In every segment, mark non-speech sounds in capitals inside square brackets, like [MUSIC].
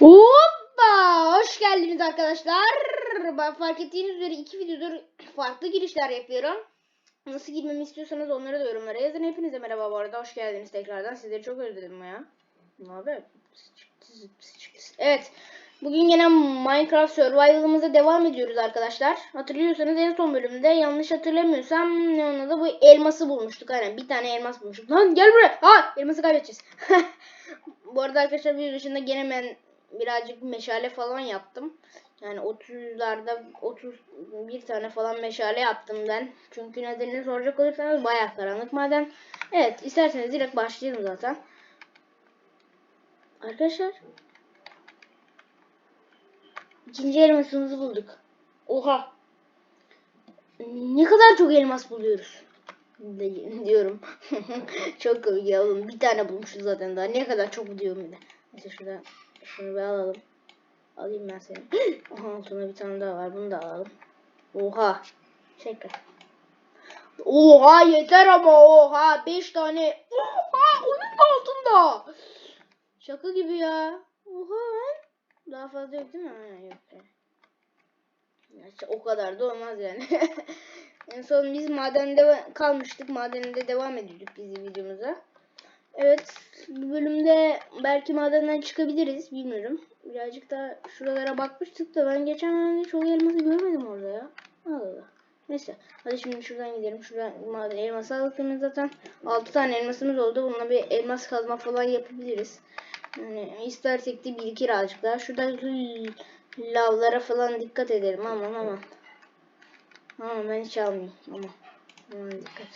Hoppa! Hoş geldiniz arkadaşlar. Ben fark ettiğiniz üzere iki videodur farklı girişler yapıyorum. Nasıl girmemi istiyorsanız onları da yorumlara yazın. Hepinize merhaba bu arada. Hoş geldiniz tekrardan. Sizleri çok özledim ya. Ne haber? Evet. Bugün yine Minecraft Survival'ımıza devam ediyoruz arkadaşlar. Hatırlıyorsanız en son bölümde yanlış hatırlamıyorsam ne onun adı bu elması bulmuştuk. Aynen bir tane elmas bulmuştuk. Lan gel buraya. Ha elması kaybedeceğiz. [LAUGHS] bu arada arkadaşlar video dışında gene ben birazcık meşale falan yaptım. Yani 30'larda 31 tane falan meşale yaptım ben. Çünkü nedenini soracak olursanız bayağı karanlık maden. Evet isterseniz direkt başlayalım zaten. Arkadaşlar ikinci elmasımızı bulduk. Oha. Ne kadar çok elmas buluyoruz. Diyorum. [LAUGHS] çok komik ya oğlum. Bir tane bulmuşuz zaten daha. Ne kadar çok diyorum bir de. Neyse şurada şunu bir alalım. Alayım ben seni. [GASPS] Aha altında bir tane daha var. Bunu da alalım. Oha. Tekrar. Oha yeter ama oha. 5 tane. Oha onun da altında. Şaka gibi ya. Oha. Daha fazla yok değil mi? Ha, yok. Neyse, O kadar da olmaz yani. [LAUGHS] en son biz madende kalmıştık. Madende devam ediyorduk biz videomuza. Evet. Bu bölümde belki madenden çıkabiliriz. Bilmiyorum. Birazcık da şuralara bakmıştık da ben geçen hani çok elması görmedim orada ya. Allah Allah. Neyse. Hadi şimdi şuradan gidelim. Şuradan maden elması aldık zaten. 6 tane elmasımız oldu. Bununla bir elmas kazma falan yapabiliriz. Yani istersek de birikir azıcık daha. Şurada lavlara falan dikkat edelim. Aman aman. Aman ben hiç almayayım. Aman. Aman dikkat.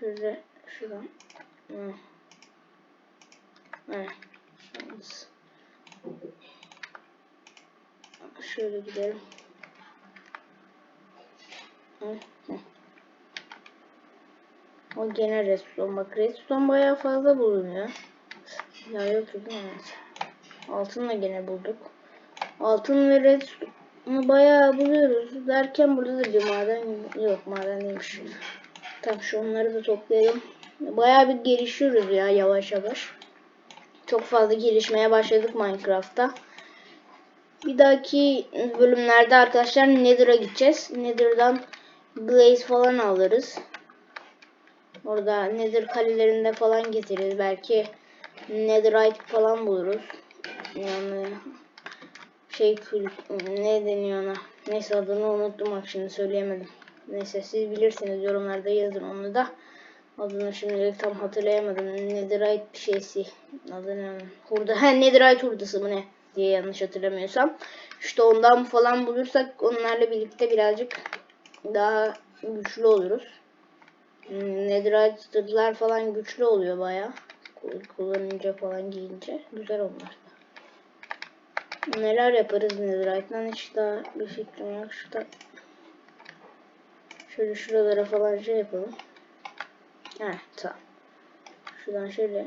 Şurada şuradan. Hı. Evet. Yalnız. Şöyle gidelim. Hı, hı. O gene redstone. Bak redstone bayağı fazla bulunuyor. Ya mi? Evet. Altın da gene bulduk. Altın ve redstone'u bayağı buluyoruz. Derken burada da bir maden yok maden değilmiş. Tamam şu onları da toplayalım. Bayağı bir gelişiyoruz ya yavaş yavaş. Çok fazla gelişmeye başladık Minecraft'ta. Bir dahaki bölümlerde arkadaşlar Nether'a gideceğiz. Nether'dan Blaze falan alırız. Orada Nether kalelerinde falan getiririz. Belki Netherite falan buluruz. Yani şey kül ne deniyor ona? Neyse adını unuttum bak şimdi söyleyemedim. Neyse siz bilirsiniz yorumlarda yazın onu da. Adını şimdilik tam hatırlayamadım. Netherite bir şeysi. Adı ne? onun? Hurda. He Netherite hurdası mı ne? Diye yanlış hatırlamıyorsam. İşte ondan falan bulursak onlarla birlikte birazcık daha güçlü oluruz. Netherite'lar falan güçlü oluyor baya. Kullanınca falan giyince. Güzel onlar. Neler yaparız Netherite'dan hiç daha bir fikrim yok. Şurada şöyle şuralara falan şey yapalım. Heh tamam. Şuradan şöyle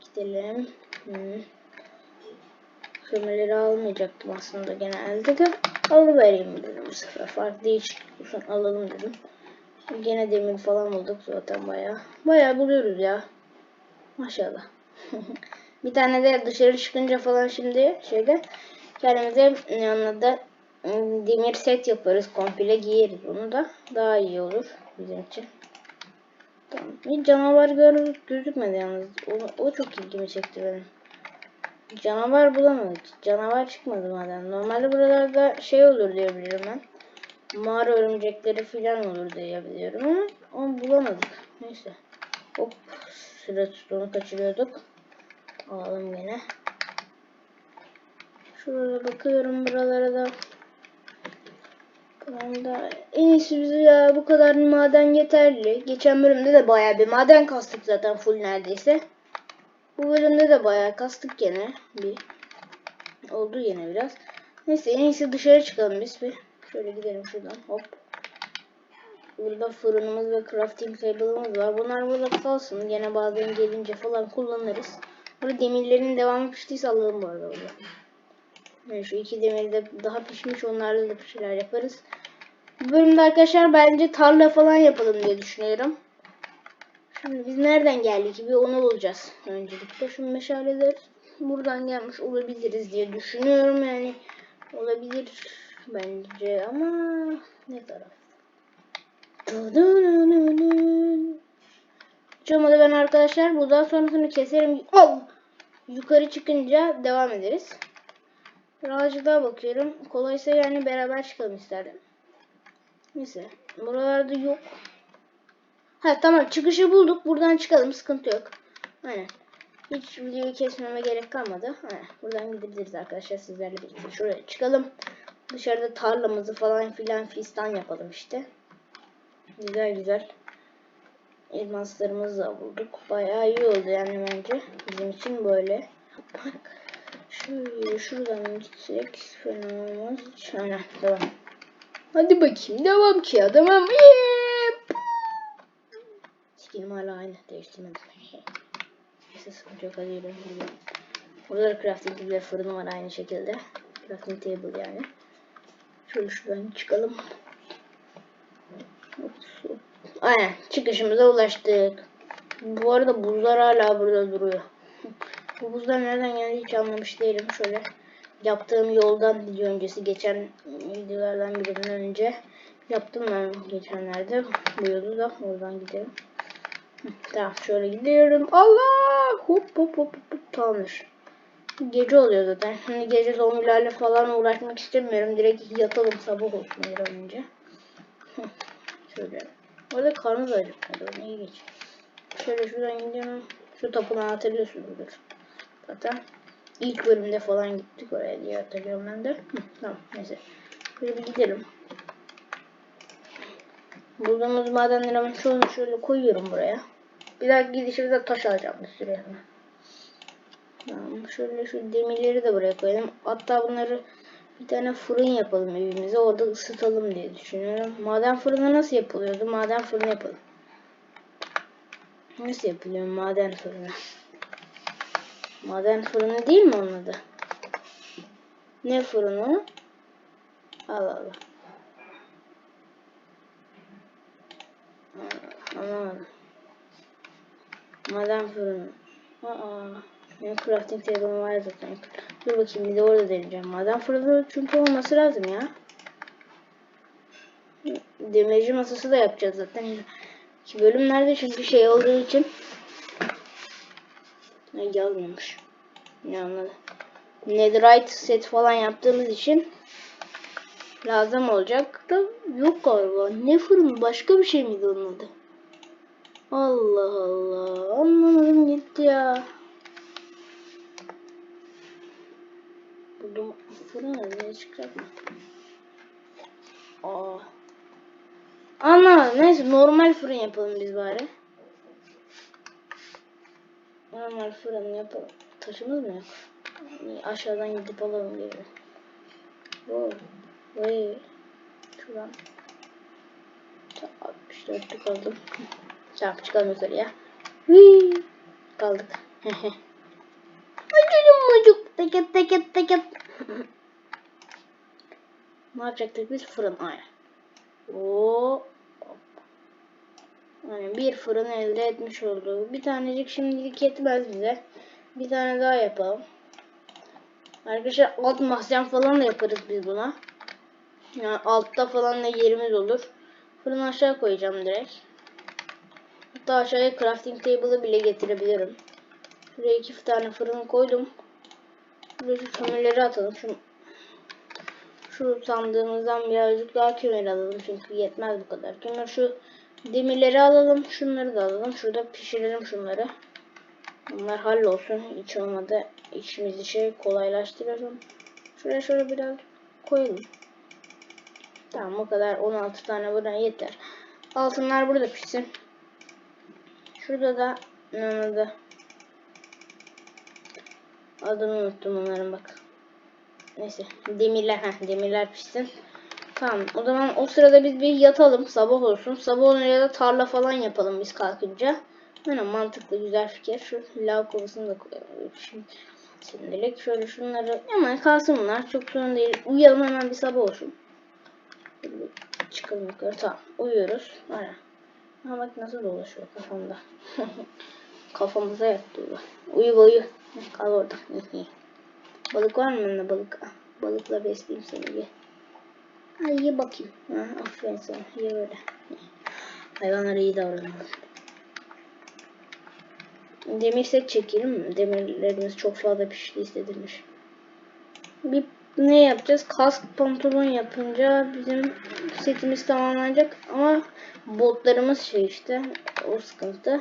gidelim. Hmm. Kömürleri almayacaktım aslında genelde de alıvereyim dedim bu sefer. Farklı değişiklik olsun alalım dedim. Gene demir falan bulduk zaten bayağı. Bayağı buluyoruz ya. Maşallah. [LAUGHS] bir tane de dışarı çıkınca falan şimdi şeyde kendimize yanına da ım, demir set yaparız. Komple giyeriz onu da. Daha iyi olur bizim için. Bir canavar gör gözükmedi yalnız. O, o çok ilgimi çekti benim. Canavar bulamadık. Canavar çıkmadı madem. Normalde buralarda şey olur diye biliyorum ben. Mağara örümcekleri falan olur diye biliyorum ama onu bulamadık. Neyse. Hop. Sıra tuttuğunu kaçırıyorduk. Alalım yine. Şurada bakıyorum buralara da. Tamam da en iyisi bize ya bu kadar maden yeterli. Geçen bölümde de bayağı bir maden kastık zaten full neredeyse. Bu bölümde de bayağı kastık gene bir. Oldu yine biraz. Neyse en iyisi dışarı çıkalım biz bir. Şöyle gidelim şuradan hop. Burada fırınımız ve crafting table'ımız var. Bunlar burada kalsın. Gene bazen gelince falan kullanırız. Burada demirlerin devamı piştiyse alalım bu arada burada. Yani şu iki demir de daha pişmiş onlarla da bir şeyler yaparız. Bu bölümde arkadaşlar bence tarla falan yapalım diye düşünüyorum. Şimdi biz nereden geldik? Bir onu bulacağız öncelikle. Şu meşaleleri buradan gelmiş olabiliriz diye düşünüyorum yani. Olabilir bence ama ne taraf? Çıkmadı ben arkadaşlar. Buradan sonrasını keserim. Al! Yukarı çıkınca devam ederiz. Birazcık bakıyorum. Kolaysa yani beraber çıkalım isterdim. Neyse. Buralarda yok. Ha tamam çıkışı bulduk. Buradan çıkalım. Sıkıntı yok. Aynen. Hiç videoyu kesmeme gerek kalmadı. Aynen. Buradan gidebiliriz arkadaşlar sizlerle birlikte. Şuraya çıkalım. Dışarıda tarlamızı falan filan fistan yapalım işte. Güzel güzel. Elmaslarımızı da bulduk. Bayağı iyi oldu yani bence. Bizim için böyle. Bak. Şöyle şuradan gitsek fena olmaz. Aynen devam. Hadi bakayım devam ki ya. Yep. Skinim hala aynı değiştirmedim. [LAUGHS] Neyse sıkıntı yok hadi yürü. yürü. Burada da crafting table'ler fırını var aynı şekilde. Crafting table yani. Şöyle şuradan çıkalım. Aynen çıkışımıza ulaştık. Bu arada buzlar hala burada duruyor. Bu buzlar nereden geldi hiç anlamış değilim. Şöyle yaptığım yoldan video öncesi geçen videolardan birinden önce yaptım ben geçenlerde. Bu yolu da oradan gidelim. Tamam şöyle gidiyorum. Allah! Hop hop hop hop tamamdır. Gece oluyor zaten. Şimdi gece zombilerle falan uğraşmak istemiyorum. Direkt yatalım sabah olsun bir an önce. Şöyle. Orada karnı da acıkmadı. Neye geç? Şöyle şuradan gidiyorum. Şu tapınağı hatırlıyorsunuzdur. Zaten ilk bölümde falan gittik oraya diye hatırlıyorum ben de. Hı, tamam neyse. Şöyle bir gidelim. Bulduğumuz madenleri hemen şöyle, şöyle koyuyorum buraya. Bir daha gidişimde taş alacağım bir sürü yanına. Tamam, şöyle şu demirleri de buraya koyalım. Hatta bunları bir tane fırın yapalım evimize. Orada ısıtalım diye düşünüyorum. Maden fırını nasıl yapılıyordu? Maden fırını yapalım. Nasıl yapılıyor maden fırını? Maden fırını değil mi onun adı? Ne fırını? Allah Allah. Anlamadım. Maden fırını. Aa, benim crafting table'ım var zaten. Dur bakayım bir de orada deneyeceğim. Maden fırını çünkü olması lazım ya. Demirci masası da yapacağız zaten. İki bölümlerde çünkü şey olduğu için. Ay yazmıyormuş. Ne. Netherite set falan yaptığımız için lazım olacak da yok galiba. Ne fırını başka bir şey miydi onun adı? Allah Allah. Anlamadım gitti ya. Buldum fırın ne çıkacak mı? Aa. Anlamadım. Neyse normal fırın yapalım biz bari. Normal fırın yapalım. Taşımız mı yok? Aşağıdan gidip alalım geri. Oh. Vay. Şuradan. 64'lük aldım. Tamam çıkalım yukarıya. Hii. Kaldık. [LAUGHS] Acıdım mucuk. Teket teket teket. [LAUGHS] ne yapacaktık biz? Fırın. Aynen. Oo. Bir fırın elde etmiş olduk. Bir tanecik şimdilik yetmez bize. Bir tane daha yapalım. Arkadaşlar alt mahzen falan da yaparız biz buna. Yani altta falan da yerimiz olur. Fırını aşağı koyacağım direkt. Hatta aşağıya crafting table'ı bile getirebilirim. Şuraya iki tane fırın koydum. Buraya kömürleri atalım. Şu, şu sandığımızdan birazcık daha kömür alalım. Çünkü yetmez bu kadar kömür. Şu demirleri alalım. Şunları da alalım. Şurada pişirelim şunları. Bunlar hallolsun. Hiç olmadı. İşimizi şey kolaylaştıralım. Şuraya şöyle biraz koyalım. Tamam o kadar 16 tane buradan yeter. Altınlar burada pişsin. Şurada da ne adı? Adını unuttum onların bak. Neyse demirler ha demirler pişsin. Tamam o zaman o sırada biz bir yatalım sabah olsun. Sabah olunca da tarla falan yapalım biz kalkınca. Aynen mantıklı güzel fikir. Şu lav kovasını da koyalım. Şimdi, şimdilik şöyle şunları hemen kalsın bunlar. Çok sorun değil. Uyuyalım hemen bir sabah olsun. Çıkalım yukarı. Tamam. Uyuyoruz. Aynen. Ha bak nasıl dolaşıyor kafamda. [LAUGHS] Kafamıza yattı. Uyu uyu. Kal orada. Balık var mı bende balık? Balıkla besleyeyim seni bir. Hadi ye bakayım. Ha, aferin sana. Ye böyle. Hayvanlara iyi davranalım. Demir set çekelim mi? Demirlerimiz çok fazla pişti istedirmiş. Bir ne yapacağız? Kask pantolon yapınca bizim setimiz tamamlanacak ama botlarımız şey işte o sıkıntı.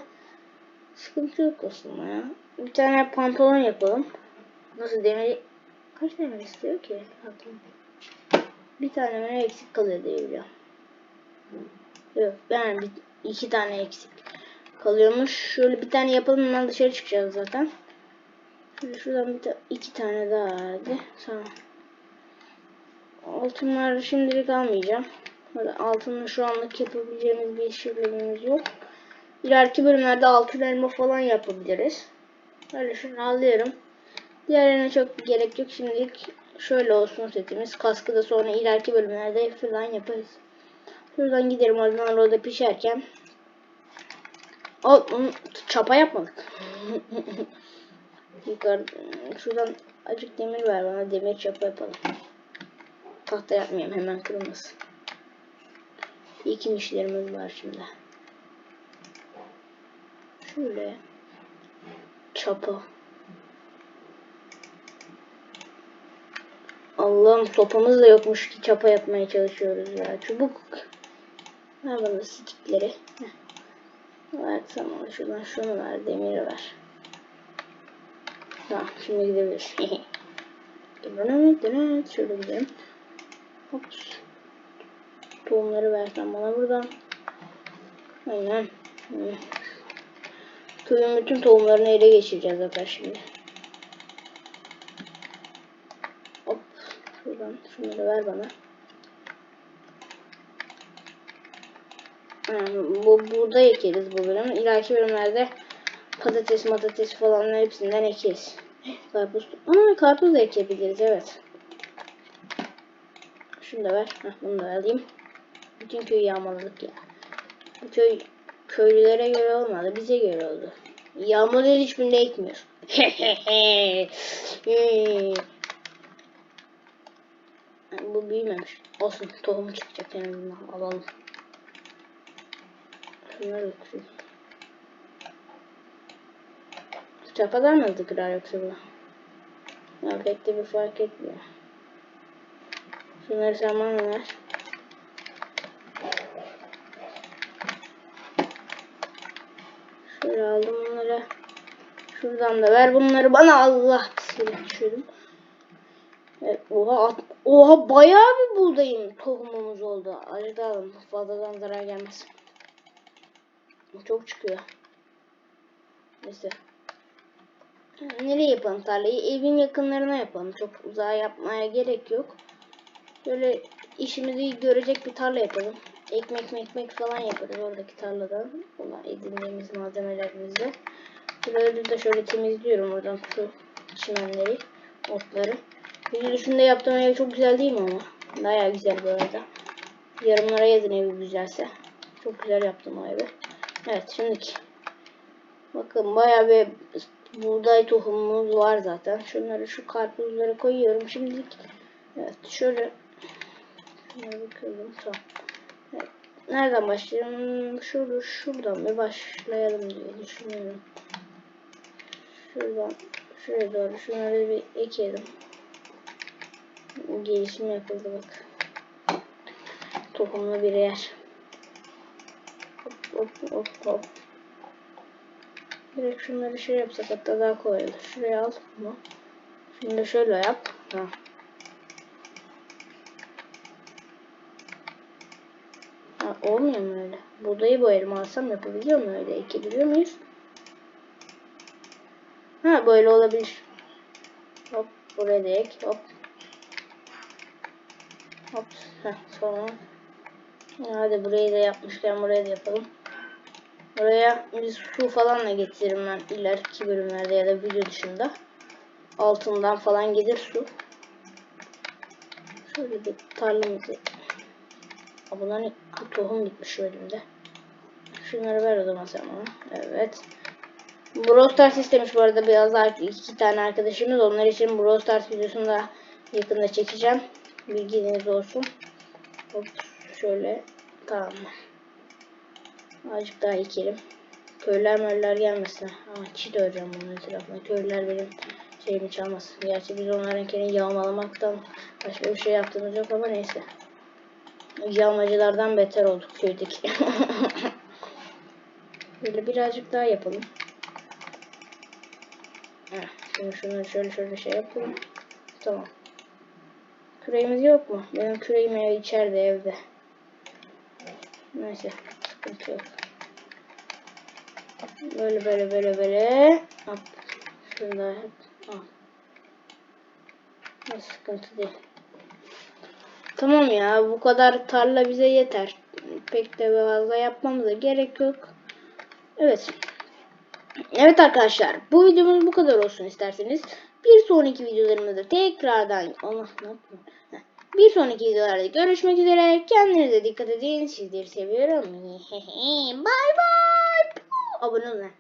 Sıkıntı yok aslında ya. Bir tane pantolon yapalım. Nasıl demir kaç demir istiyor ki? Aklım. Bir tane ne eksik kalıyor diye. Yok yani bir, iki tane eksik kalıyormuş. Şöyle bir tane yapalım hemen dışarı çıkacağız zaten. Şöyle şuradan bir ta iki tane daha hadi. Tamam. Altınları şimdilik almayacağım. Altınla şu anlık yapabileceğimiz bir şeylerimiz yok. İleriki bölümlerde altın elma falan yapabiliriz. Öyle şunu alıyorum. Diğerlerine çok gerek yok. Şimdilik şöyle olsun setimiz. Kaskı da sonra ileriki bölümlerde falan yaparız. Şuradan giderim oradan orada pişerken. Al, çapa yapmadık. [LAUGHS] Yukarı, şuradan acık demir ver bana. Demir çapa yapalım. Tahta yapmayayım hemen kırılmasın. İki işlerimiz var şimdi. Şöyle. Çapa. Allah'ım sopamız da yokmuş ki çapa yapmaya çalışıyoruz ya. Çubuk. Ver bana stikleri. Ver tamam şuradan şunu ver demiri ver. Tamam şimdi gidebiliriz. [LAUGHS] Şöyle gidelim. Hops. Tohumları versen bana buradan. Aynen. Köyün bütün tohumlarını ele geçireceğiz zaten şimdi. Hop. Şuradan şunları ver bana. Yani bu burada ekeriz bu bölüm. İleriki bölümlerde patates, matates falan hepsinden ekeriz. Karpuz. Aa, karpuz da ekebiliriz evet. Şunu da ver. Heh, bunu da alayım. Bütün köyü yağmaladık ya. Bu köy köylülere göre olmadı. Bize göre oldu. Yağmurları hiçbirinde ekmiyor. [LAUGHS] Bu büyümemiş. Olsun tohum çıkacak en azından. Alalım. Şunları götüreyim. Çapalar mı hızlı kırar yoksa bu? Ya pek de bir fark etmiyor. Şunları bana ver. Şöyle aldım bunları. Şuradan da ver bunları bana Allah bismillah düşürdüm. Oha, at- oha bayağı bir buğdayım tohumumuz oldu. Acı da alın fazladan zarar gelmez. Çok çıkıyor. Neyse. Nereye yapalım tarlayı? Evin yakınlarına yapalım. Çok uzağa yapmaya gerek yok. Böyle işimizi görecek bir tarla yapalım. Ekmek ekmek falan yaparız oradaki tarladan. Olan edindiğimiz malzemelerimizle. Buraları da şöyle temizliyorum oradan şu çimenleri, otları. Video dışında yaptığım ev çok güzel değil mi ama? Baya güzel bu arada. Yorumlara yazın evi güzelse. Çok güzel yaptım o evi. Evet şimdiki. Bakın bayağı bir buğday tohumumuz var zaten. Şunları şu karpuzlara koyuyorum şimdilik. Evet şöyle şunları bakalım tamam. Nereden başlayalım? Şurada şuradan bir başlayalım diye düşünüyorum. Şuradan şuraya doğru şunları bir ekelim. Gelişim yapıldı bak. Tohumlu bir yer. Hop hop hop hop. Direkt şunları şey yapsak hatta daha kolay olur. Şuraya al bunu. Şimdi şöyle yap. Ha. Ha, olmuyor mu öyle? Buğdayı bu elma alsam yapabiliyor mu öyle? Ekebiliyor muyuz? Ha böyle olabilir. Hop buraya da ek. Hop. Hop. Heh, sonra. Hadi burayı da yapmışken buraya da yapalım. Buraya biz su falan da getiririm ben ileriki bölümlerde ya da video dışında. Altından falan gelir su. Şöyle bir tarlamızı. Aa, Bunlar ne? Ha, tohum gitmiş şu elimde. Şunları ver o zaman sen bana. Evet. Brawl Stars istemiş bu arada biraz daha iki tane arkadaşımız. Onlar için Brawl Stars videosunu da yakında çekeceğim. Bilginiz olsun. Hop şöyle tamam. Azıcık daha ekelim. Köylüler möller gelmesin. Aa, çit öreceğim bunun etrafına. Köylüler benim şeyimi çalmasın. Gerçi biz onlarınkini yağmalamaktan başka bir şey yaptığımız yok ama neyse. Yağmacılardan beter olduk köydeki. [LAUGHS] Böyle birazcık daha yapalım. Heh, şimdi şunu şöyle şöyle şey yapalım. Tamam. Küreğimiz yok mu? Benim küreğim ev içeride evde. Neyse. Sıkıntı yok. Böyle böyle böyle böyle. Hop. Şunu da. Hiç sıkıntı değil. Tamam ya bu kadar tarla bize yeter. Pek de fazla yapmamıza gerek yok. Evet. Evet arkadaşlar bu videomuz bu kadar olsun isterseniz. Bir sonraki videolarımızda tekrardan Allah ne yapıyorum? Heh. Bir sonraki videolarda görüşmek üzere. Kendinize dikkat edin. Sizleri seviyorum. [LAUGHS] Bye bye. Abone olun.